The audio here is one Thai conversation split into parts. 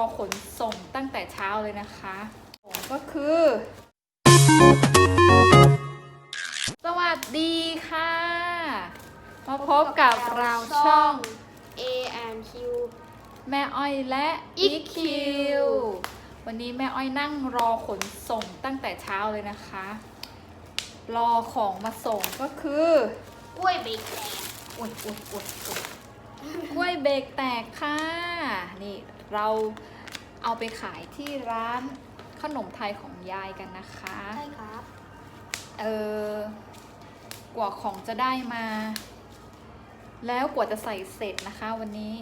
อขนส่งตั้งแต่เช้าเลยนะคะก็คือ สวัสดีค่ะ มาพบกับเราช่อง A and Q แม่อ้อยและ EQ วันนี้แม่อ้อยนั่งรอขนส่งตั้งแต่เช้าเลยนะคะ รอของมาส่งก็คือกล้วยเบรกแตกอุดอุดอุดอุดกล้วยเบรกแตกค่ะ นี่ เราเอาไปขายที่ร้านขนมไทยของยายกันนะคะ ใช่ครับ เออกว่าของจะได้มา แล้วกว่าจะใส่เสร็จนะคะ วันนี้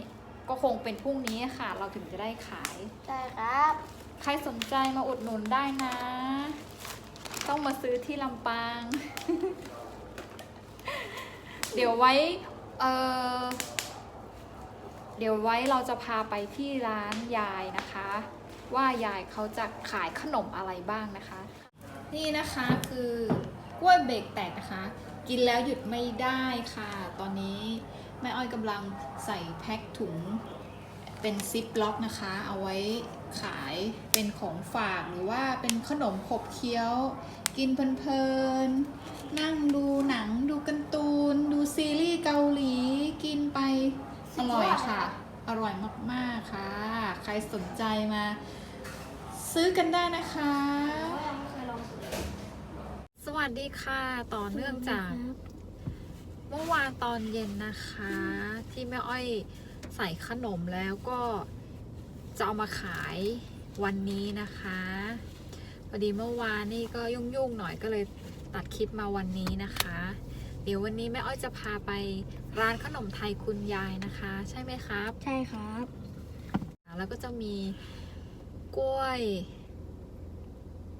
ก็คงเป็นพรุ่งนี้ค่ะ เราถึงจะได้ขาย ใช่ครับ ใครสนใจมาอุดหนุนได้นะ ต้องมาซื้อที่ลำปาง เดี๋ยวไว้ เออ เดี๋ยวไว้เราจะพาไปที่ร้านยายนะคะ ว่ายายเขาจะขายขนมอะไรบ้างนะคะ นี่นะคะคือกล้วยเบรกแตกนะคะ กินแล้วหยุดไม่ได้ค่ะ ตอนนี้แม่อ้อยกำลังใส่แพ็คถุงเป็นซิปล็อกนะคะ เอาไว้ขายเป็นของฝากหรือว่าเป็นขนมขบเคี้ยว กินเพลินๆนั่งดูหนังดูการ์ตูน ดูซีรีส์เกาหลีกินไปอร่อยค่ะ อ ร่อยมากๆค่ะ ใครสนใจมา ซื้อกันได้นะคะ สวัสดีค่ะ ต่อเนื่องจากเมื่อวานตอนเย็นนะคะ ที่แม่อ้อยใส่ขนมแล้วก็จะเอามาขายวันนี้นะคะพอดีเมื่อวานนี่ก็ยุ่งๆหน่อยก็เลยตัดคลิปมาวันนี้นะคะ เดี๋ยววันนี้แม่อ้อยจะพาไปร้านขนมไทยคุณยายนะคะ ใช่ไหมครับ ใช่ครับแล้วก็จะมีกล้วย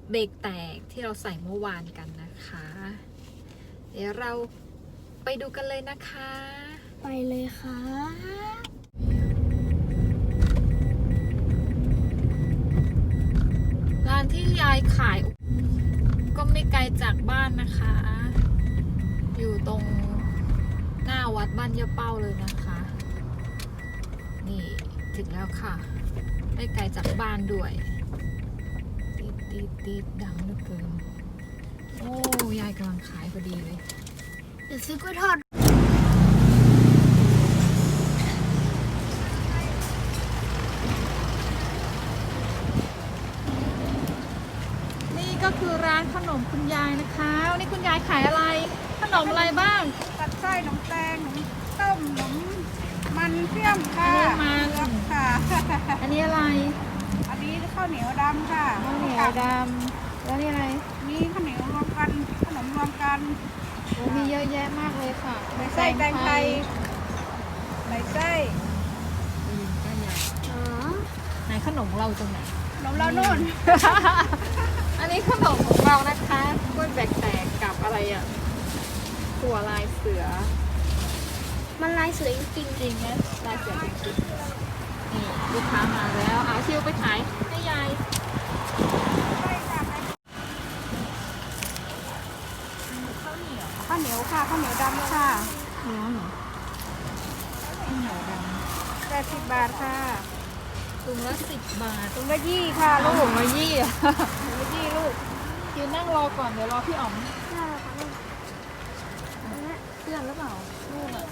เบรกแตกที่เราใส่เมื่อวานกันนะคะ เดี๋ยวเราไปดูกันเลยนะคะ ไปเลยครับร้านที่ยายขายก็ไม่ไกลจากบ้านนะคะ อยู่ตรงหน้าวัดบ้านยะเป้าเลยนะคะ นี่ถึงแล้วค่ะ ไม่ไกลจากบ้านด้วยติดติดติดดังเหลือเกิน โอ้ยายกำลังขายพอดีเลย เดี๋ยวซื้อกล้วยทอดนี่ก็คือร้านขนมคุณยายนะคะ วันนี้คุณยายขายอะไร นมอะไรบ้าง ตัดไส้ขนมแตงขนมต้มขนมมันเปรี้ยมค่ะอันนี้มัน เผือกค่ะ อันนี้อะไรอันนี้ข้าวเหนียวดำค่ะข้าวเหนียวดำแล้วนี่อะไรนี่ข้าวเหนียวรวมกันขนมรวมกันโอ้มีเยอะแยะมากเลยค่ะใส่ไส้แตงไทยใส่ไส้อืมก็ใหญ่อ๋อไหนขนมเราตรงไหน ขนมเรานู่น อันนี้ขนมของเรานะคะกล้วยแบกแตกกับอะไรอะ ถั่วลายเสือ มันลายสวยจริงจริงนะลายเสือจริงๆนี่ลูกค้ามาแล้วเอาชิวไปขายให้ยายข้าวเหนียวค่ะข้าวเหนียวดำค่ะน้องข้าวเหนียวดแปดสิบบาทค่ะำถุงละสิบบาทถุงละยี่ค่ะลูลูกกมายี่อะถุงละยี่ลูกยืนนั่งรอก่อนเดี๋ยวรอพี่อ๋อมๆน่ารักมาก เพื่อนหรือเปล่าลูกอะ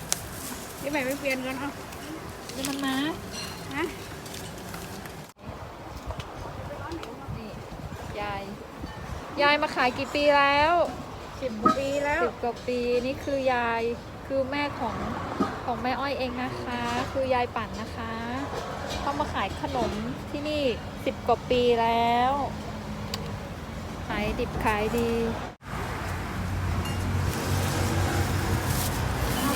ยี่ใหม่ไปเปลี่ยนกันเอาเดี๋ยวมันมาฮะนี่ยาย ยายมาขายกี่ปีแล้วสิบกว่าปีแล้วสิบกว่าปีนี่คือยายคือแม่ของของแม่อ้อยเองนะคะ คือยายปั่นนะคะเขามาขายขนมที่นี่สิบกว่าปีแล้ว ขายดิบขายดี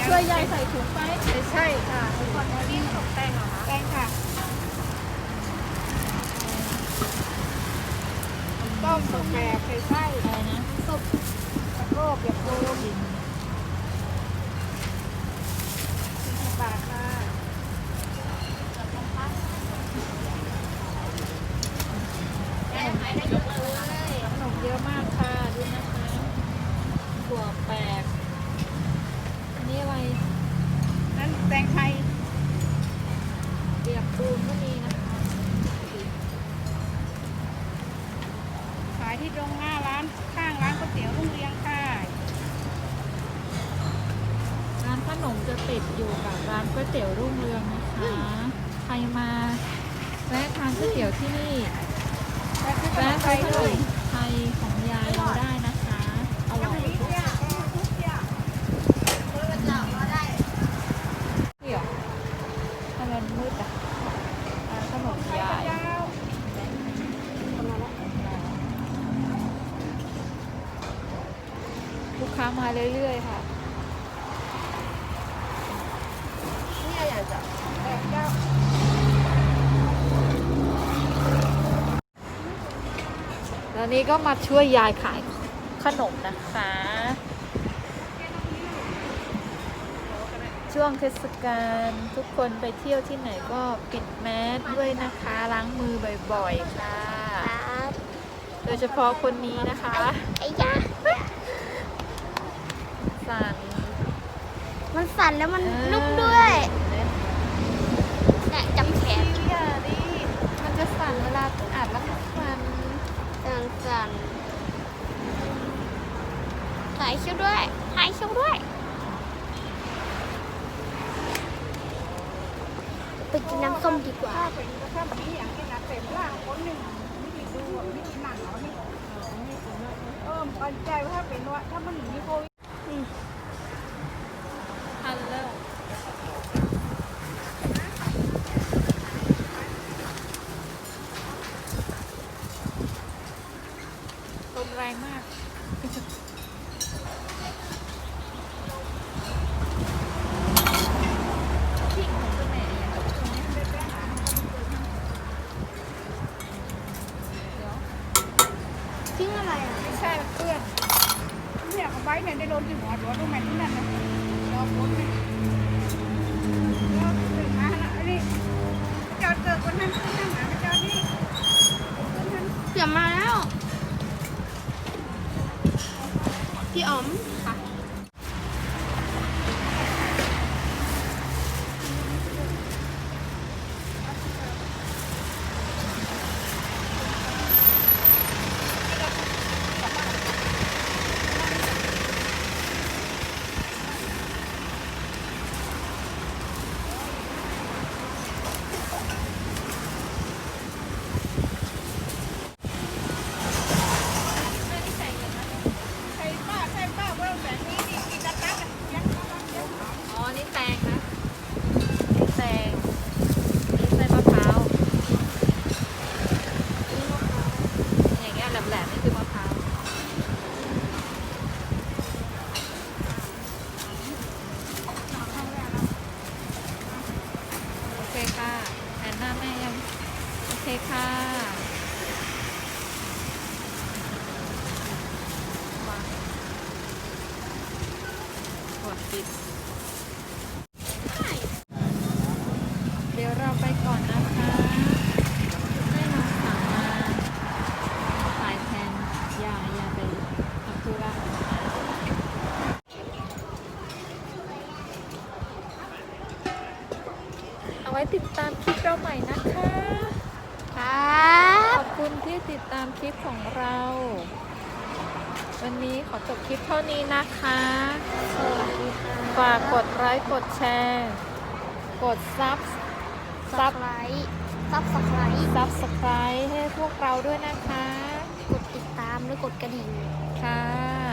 ช่วยยายใส่ถุงไปไม่ใช่ค่ะทุกคนวันนี้ขนมแตงเหรอคะแตงค่ะต้มสุกแบบใส่ไส้อะไรนะสุกตะโกบแบบโกมบาทค่ะขนมเยอะมากค่ะดูนะคะถั่วแปล้นแตงไทยเปียกปูนก็มีนะคะขายที่ตรงหน้าร้านข้างร้านก๋วยเตี๋ยวรุ่งเรืองค่ะร้านขนมจะติดอยู่กับร้านก๋วยเตี๋ยวรุ่งเรืองนะคะใครมาแวะทานก๋วยเตี๋ยวที่นี่แวะไปขนยไทยของยายเราได้นะ มาเรื่อยๆค่ะแล้วนี้ก็มาช่วยยายขายขนมนะคะ ช่วงเทศกาลทุกคนไปเที่ยวที่ไหนก็ปิดแมสด้วยนะคะล้างมือบ่อยๆค่ะครับโดยเฉพาะคนนี้นะคะ ไอ้ยา สันมันสั่นแล้วมันเออนุ่มด้วยเห็นไหมเนี่ยจำแขนดีอะดิมันจะสั่นเวลาอัดแล้วมันสั่นสั่นสั่นถ่ายคิ้วด้วยถ่ายคิ้วด้วย ไปกินน้ำส้มดีกว่าถ้าเป็นถ้าแบบนี้อย่างนี้นะเต็มร่างคนหนึ่งไม่ได้ดูอะไม่ได้หนังเหรอไม่เออปันใจว่าถ้าเป็นว่าถ้ามันหนีโควิด ทันแล้วลมแรงมาก พี่ของตัวไหนอะเดี๋ยว ทิ้งอะไรอะ ไม่ใช่มันเปื้อน เนี่ยเขาไว้เนี่ยได้โด น กดปิดเดี๋ยวเราไปก่อนนะคะให้น้องสาวมาถ่ายแทนยายยาไปทำธุระเอาไว้ติดตามคลิปเราใหม่นะคะ ครับขอบคุณที่ติดตามคลิปของเรา วันนี้ขอจบคลิปเท่านี้นะคะ ฝากกดไลค์กดแชร์ กดซับซับไลค์ซับสไครต์ซับสไครต์ให้พวกเราด้วยนะคะ กดติดตามหรือกดกระดิ่งค่ะ